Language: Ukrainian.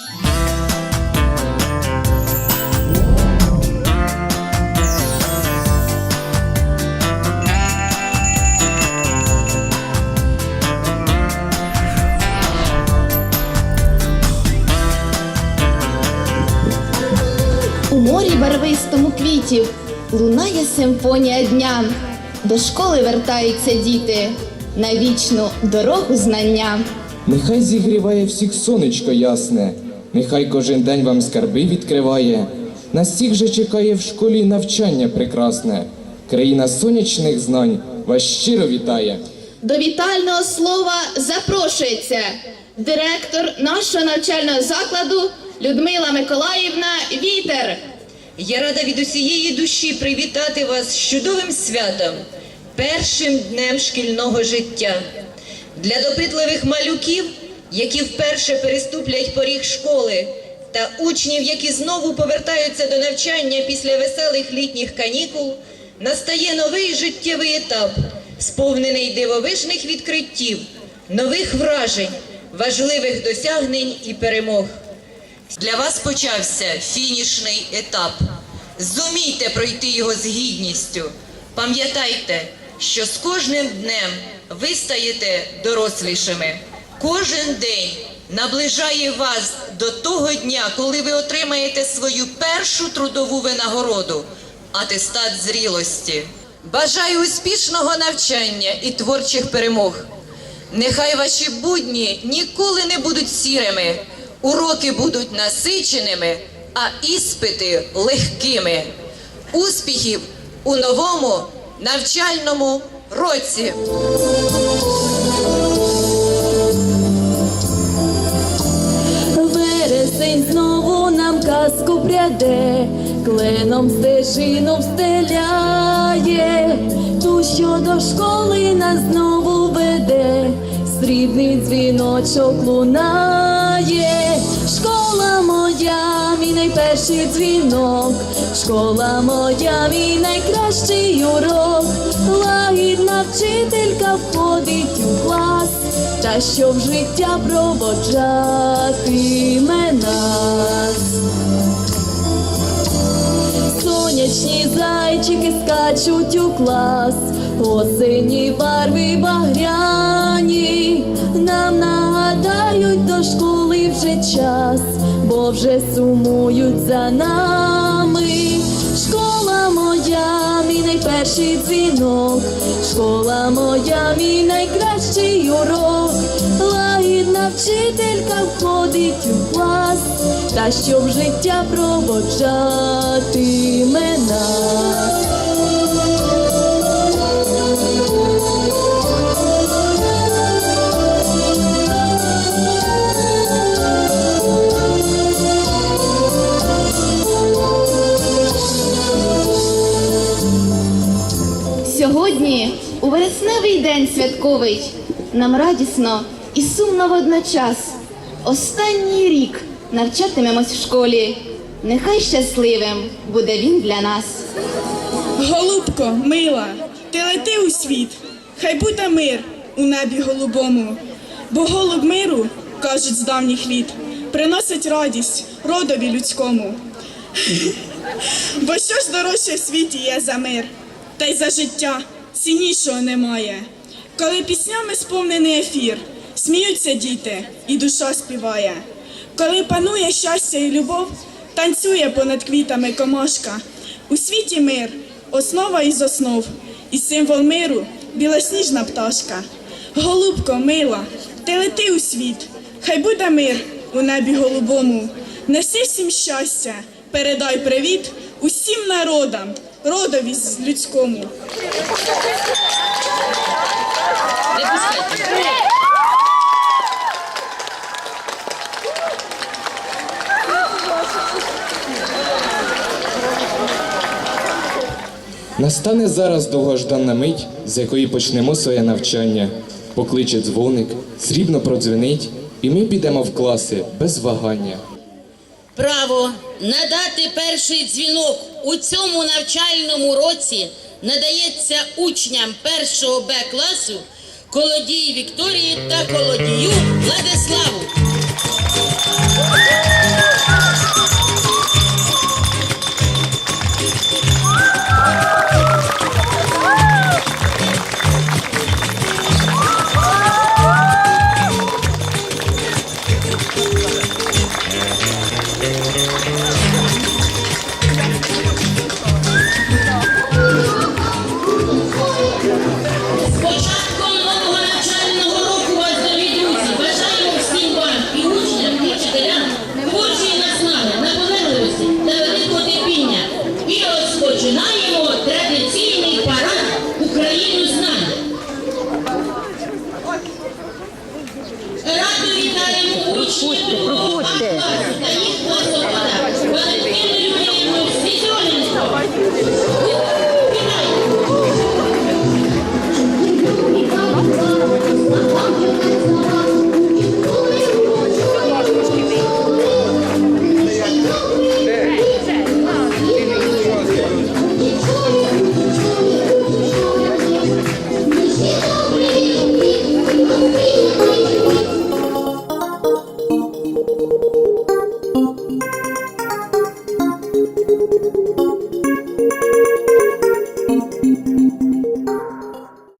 У морі барвистому квітів лунає симфонія дня. До школи вертаються діти на вічну дорогу знання. Нехай зігріває всіх сонечко ясне, нехай кожен день вам скарби відкриває. Нас всіх же чекає в школі навчання прекрасне. Країна сонячних знань вас щиро вітає. До вітального слова запрошується директор нашого навчального закладу Людмила Миколаївна Вітер. Я рада від усієї душі привітати вас з чудовим святом, першим днем шкільного життя. Для допитливих малюків, які вперше переступлять поріг школи, та учнів, які знову повертаються до навчання після веселих літніх канікул, настає новий життєвий етап, сповнений дивовижних відкриттів, нових вражень, важливих досягнень і перемог. Для вас почався фінішний етап. Зумійте пройти його з гідністю. Пам'ятайте, що з кожним днем ви стаєте дорослішими. Кожен день наближає вас до того дня, коли ви отримаєте свою першу трудову винагороду атестат зрілості. Бажаю успішного навчання і творчих перемог. Нехай ваші будні ніколи не будуть сірими, уроки будуть насиченими, а іспити легкими. Успіхів у новому навчальному році! Вересень знову нам казку пряде, кленом стежину встеляє, ту, що до школи нас знову веде, срібний дзвіночок лунає, школа моя, мій найперший дзвінок, школа моя, мій найкращий урок, лагідна вчителька входить у клас, та що в життя проводжатиме нас. Сонячні зайчики скачуть у клас, осені барви багряні, нам нагадають до школи вже час, бо вже сумують за нами. Школа найперший дзвінок, школа моя, мій найкращий урок, лагідна вчителька входить у клас, та що в життя проводжати нас. Вересневий день святковий, нам радісно і сумно водночас. Останній рік навчатимемось в школі. Нехай щасливим буде він для нас. Голубко, мила, ти лети у світ, хай буде мир у небі голубому, бо голуб миру, кажуть з давніх літ, приносить радість родові людському. Бо що ж дорожче в світі є за мир, та й за життя ціннішого немає. Коли піснями сповнений ефір, сміються діти, і душа співає. Коли панує щастя і любов, танцює понад квітами комашка. У світі мир, основа із основ, і символ миру білосніжна пташка. Голубко, мила, ти лети у світ, хай буде мир у небі голубому. Неси всім щастя, передай привіт усім народам, родові з- людському. Настане зараз довгожданна мить, з якої почнемо своє навчання. Покличе дзвоник, срібно продзвенить, і ми підемо в класи без вагання. Право надати перший дзвінок у цьому навчальному році надається учням першого Б класу Колодій Вікторії та Колодію Владиславу.